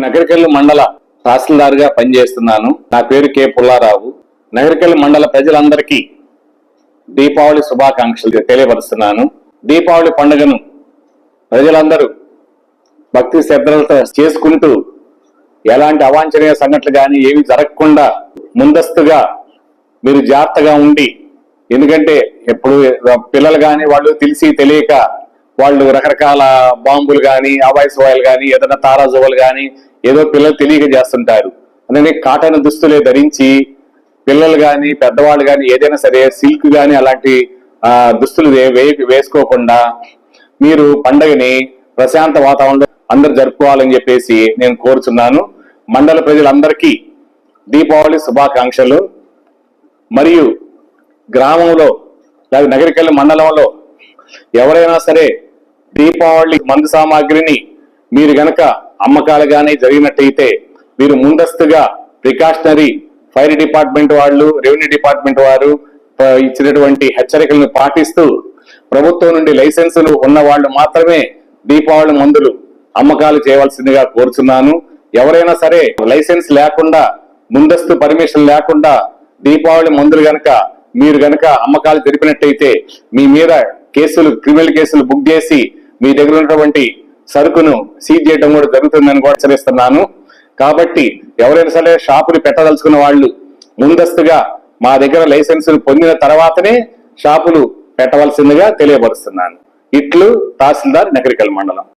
నగరికల్లు మండల తహసీల్దార్గా పనిచేస్తున్నాను. నా పేరు కె. పుల్లారావు. నగరికల్లు మండల ప్రజలందరికీ దీపావళి శుభాకాంక్షలు తెలియపరుస్తున్నాను. దీపావళి పండుగను ప్రజలందరూ భక్తి శ్రద్ధలతో చేసుకుంటూ ఎలాంటి అవాంఛనీయ సంఘటనలు కానీ ఏమి జరగకుండా ముందస్తుగా మీరు జాగ్రత్తగా ఉండి ఎందుకంటే ఎప్పుడు పిల్లలు కానీ వాళ్ళు తెలిసి తెలియక వాళ్ళు రకరకాల బాంబులు కానీ అవాయిస్ ఆయిల్ కానీ ఏదైనా తారాజువలు కానీ ఏదో పిల్లలు తెలియక చేస్తుంటారు. అందుకని కాటన్ దుస్తులే ధరించి పిల్లలు కానీ పెద్దవాళ్ళు కానీ ఏదైనా సరే సిల్క్ కానీ అలాంటి ఆ, దుస్తులు వే- వే- వేసుకోకుండా మీరు పండగని ప్రశాంత వాతావరణంలో అందరు జరుపుకోవాలని చెప్పేసి నేను కోరుచున్నాను. మండల ప్రజలందరికీ దీపావళి శుభాకాంక్షలు. మరియు గ్రామంలో లేదా నగరికల్లి మండలంలో ఎవరైనా సరే దీపావళి మందు సామాగ్రిని మీరు గనక అమ్మకాలుగానే జరిగినట్టయితే మీరు ముందస్తుగా ప్రికాషనరీ ఫైర్ డిపార్ట్మెంట్ వాళ్ళు రెవెన్యూ డిపార్ట్మెంట్ వారు ఇచ్చినటువంటి హెచ్చరికలను పాటిస్తూ ప్రభుత్వం నుండి లైసెన్సులు ఉన్న వాళ్ళు మాత్రమే దీపావళి మందులు అమ్మకాలు చేయవలసిందిగా కోరుచున్నాను. ఎవరైనా సరే లైసెన్స్ లేకుండా ముందస్తు పర్మిషన్ లేకుండా దీపావళి మందులు గనక మీరు గనక అమ్మకాలు జరిపినట్టయితే మీ మీద కేసులు క్రిమినల్ కేసులు బుక్ చేసి మీ దగ్గర ఉన్నటువంటి సరుకును సీజ్ చేయడం కూడా జరుగుతుందని కూడా హెచ్చరిస్తున్నాను కాబట్టి ఎవరైనా సరే షాపులు పెట్టదలుచుకున్న వాళ్ళు ముందస్తుగా మా దగ్గర లైసెన్సులు పొందిన తర్వాతనే షాపులు పెట్టవలసిందిగా తెలియపరుస్తున్నాను. ఇట్లు తహసీల్దార్ నగరికల్ మండలం.